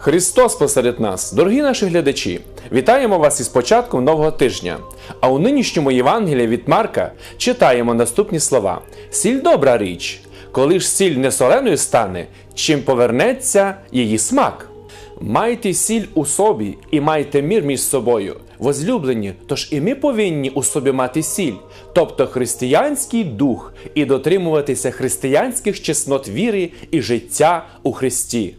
Христос посеред нас, дорогі наші глядачі, вітаємо вас із початком нового тижня. А у нинішньому Євангелії від Марка читаємо наступні слова: Сіль добра річ, коли ж сіль не соленою стане, чим повернеться її смак. Майте сіль у собі і майте мір між собою. Возлюблені, тож і ми повинні у собі мати сіль, тобто християнський дух, і дотримуватися християнських чеснот віри і життя у Христі.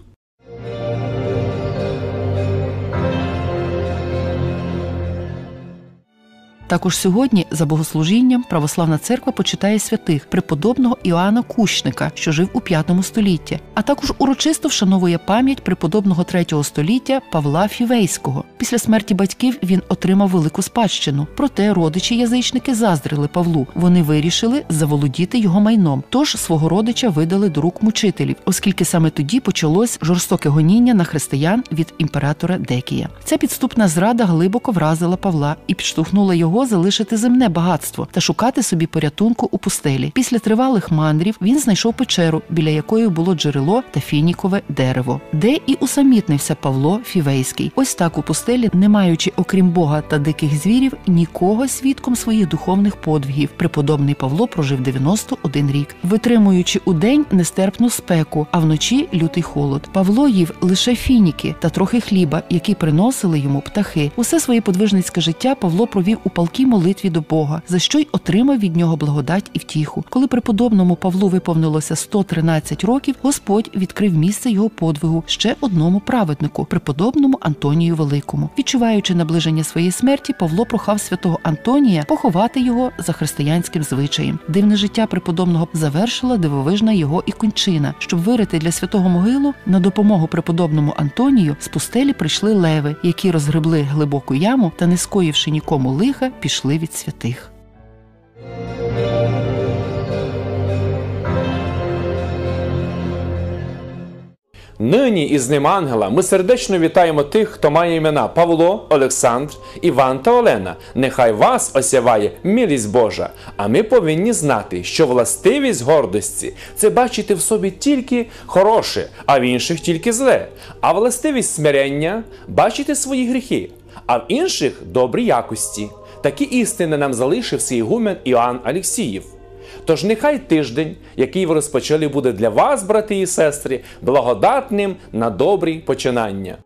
Також сьогодні за богослужінням православна церква почитає святих преподобного Іоанна Кущника, що жив у V столітті, а також урочисто вшановує пам'ять преподобного III століття Павла Фівейського. Після смерті батьків він отримав велику спадщину. Проте родичі язичники заздрили Павлу. Вони вирішили заволодіти його майном. Тож свого родича видали до рук мучителів, оскільки саме тоді почалось жорстоке гоніння на християн від імператора Декія. Ця підступна зрада глибоко вразила Павла і підштовхнула його залишити земне багатство та шукати собі порятунку у пустелі. Після тривалих мандрів він знайшов печеру, біля якої було джерело та фінікове дерево, де і усамітнився Павло Фівейський. Ось так у пустелі, не маючи, окрім Бога та диких звірів, нікого свідком своїх духовних подвигів. Преподобний Павло прожив 91 рік, витримуючи у день нестерпну спеку, а вночі лютий холод. Павло їв лише фініки та трохи хліба, які приносили йому птахи. Усе своє подвижницьке життя Павло провів у палкій молитві до Бога, за що й отримав від нього благодать і втіху. Коли преподобному Павлу виповнилося 113 років, Господь відкрив місце його подвигу ще одному праведнику, преподобному Антонію Великому. Відчуваючи наближення своєї смерті, Павло прохав святого Антонія поховати його за християнським звичаєм. Дивне життя преподобного завершила дивовижна його і кончина. Щоб вирити для святого могилу на допомогу преподобному Антонію з пустелі прийшли леви, які розгребли глибоку яму та, не скоївши нікому лиха, пішли від святих. Нині із ним ангела ми сердечно вітаємо тих, хто має імена Павло, Олександр, Іван та Олена. Нехай вас осяває милість Божа. А ми повинні знати, що властивість гордості це бачити в собі тільки хороше, а в інших тільки зле. А властивість смирення бачити свої гріхи, а в інших добрі якості. Такі істини нам залишив свій гумен Іоанн Алексіїв. Тож нехай тиждень, який ви розпочали, буде для вас, брати і сестри, благодатним на добрі починання.